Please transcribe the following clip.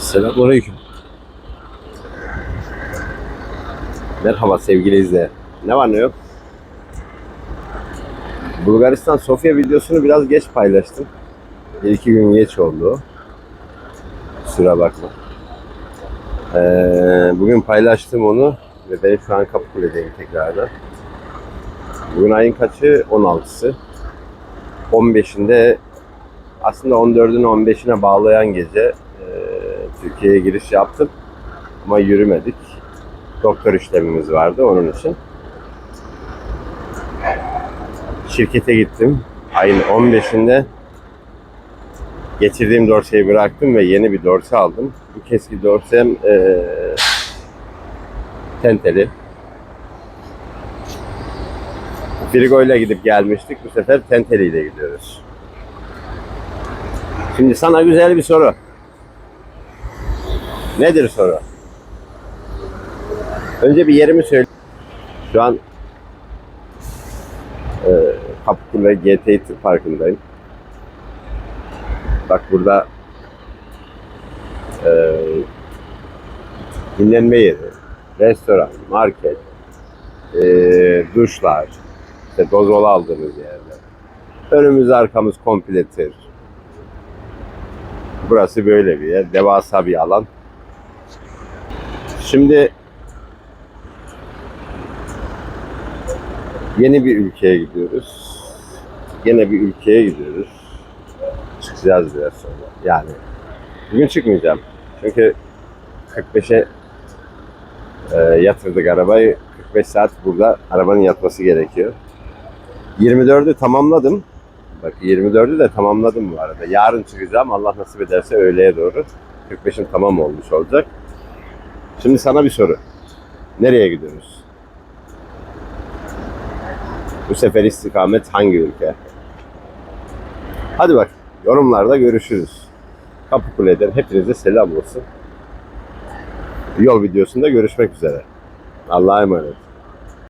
Selamünaleyküm. Merhaba sevgili izleyen. Ne var ne yok? Bulgaristan Sofya videosunu biraz geç paylaştım. Bir iki gün geç oldu. Kusura bakma. Ee, bugün paylaştım onu ve ben şu an Kapıkule'deyim tekrardan. Bugün ayın kaçı? 16'sı. 15'inde aslında 14'ünü 15'ine bağlayan gece Türkiye'ye giriş yaptım ama yürümedik. Doktor işlemimiz vardı onun için. Şirkete gittim. Ayın 15'inde getirdiğim dorseyi bıraktım ve yeni bir dorse aldım. Bu keski dorsem e, tenteli. Frigo ile gidip gelmiştik. Bu sefer tenteliyle gidiyoruz. Şimdi sana güzel bir soru. Nedir soru? Önce bir yerimi söyle. Şu an e, Kapıkule GT Parkı'ndayım. Bak burada e, dinlenme yeri, restoran, market, e, duşlar, işte dozol aldığımız yerde. Önümüz arkamız komple. Burası böyle bir yer. Devasa bir alan. Şimdi yeni bir ülkeye gidiyoruz. Yine bir ülkeye gidiyoruz. Çıkacağız biraz sonra. Yani bugün çıkmayacağım. Çünkü 45'e e, yatırdık arabayı. 45 saat burada arabanın yatması gerekiyor. 24'ü tamamladım. Bak 24'ü de tamamladım bu arada. Yarın çıkacağım. Allah nasip ederse öğleye doğru. 45'in tamam olmuş olacak. Şimdi sana bir soru. Nereye gidiyoruz? Bu sefer istikamet hangi ülke? Hadi bak yorumlarda görüşürüz. Kapıkule'den hepinize selam olsun. Yol videosunda görüşmek üzere. Allah'a emanet.